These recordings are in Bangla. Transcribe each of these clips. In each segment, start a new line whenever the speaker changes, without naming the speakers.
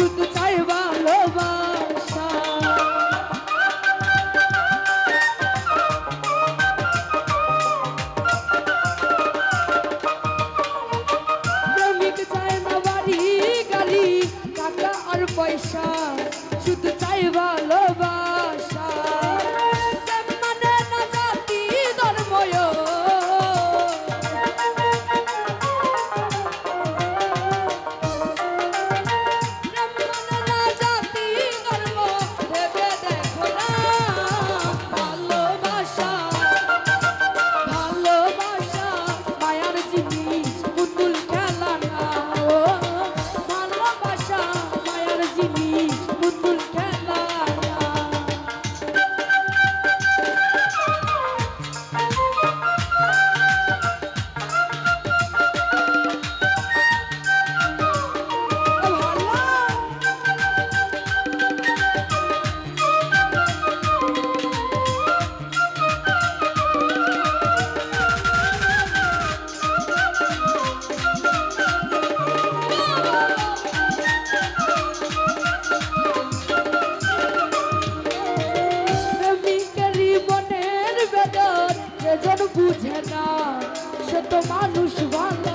শুধু তাই ভালোবাসা। প্রেমিক চায় না বাড়ি গাড়ি টাকা আর পয়সা শুধু চাই ভালোবাসা। মানুষ ভালো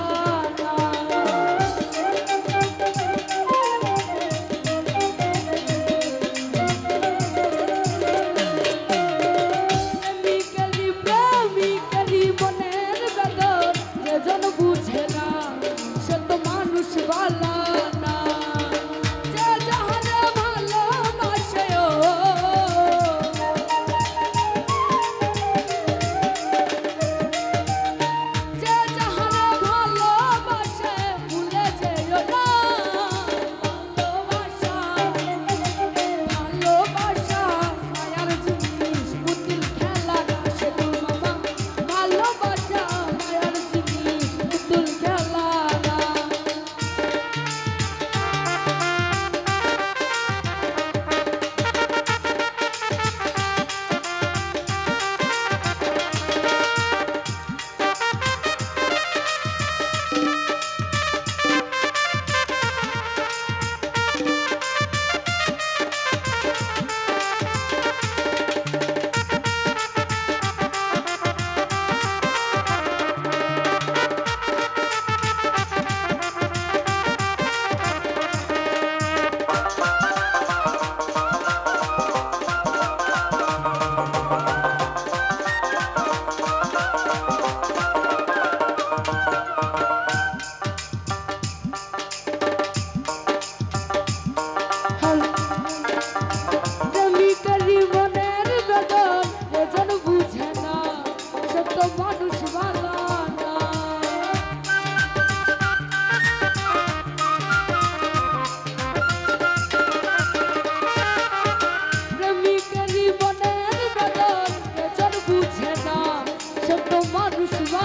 sou tão maluco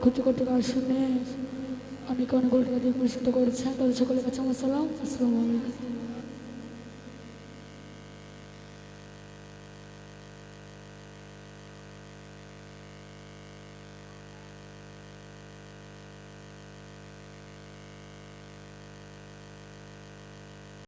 ক্ষতি করতে টাকা শুনে অনেকে অনেক কোটি টাকা দিয়ে পুরস্কৃত করেছেন তাদের সকলের কাছে আমার সালাম। আসসালামু আলাইকুম।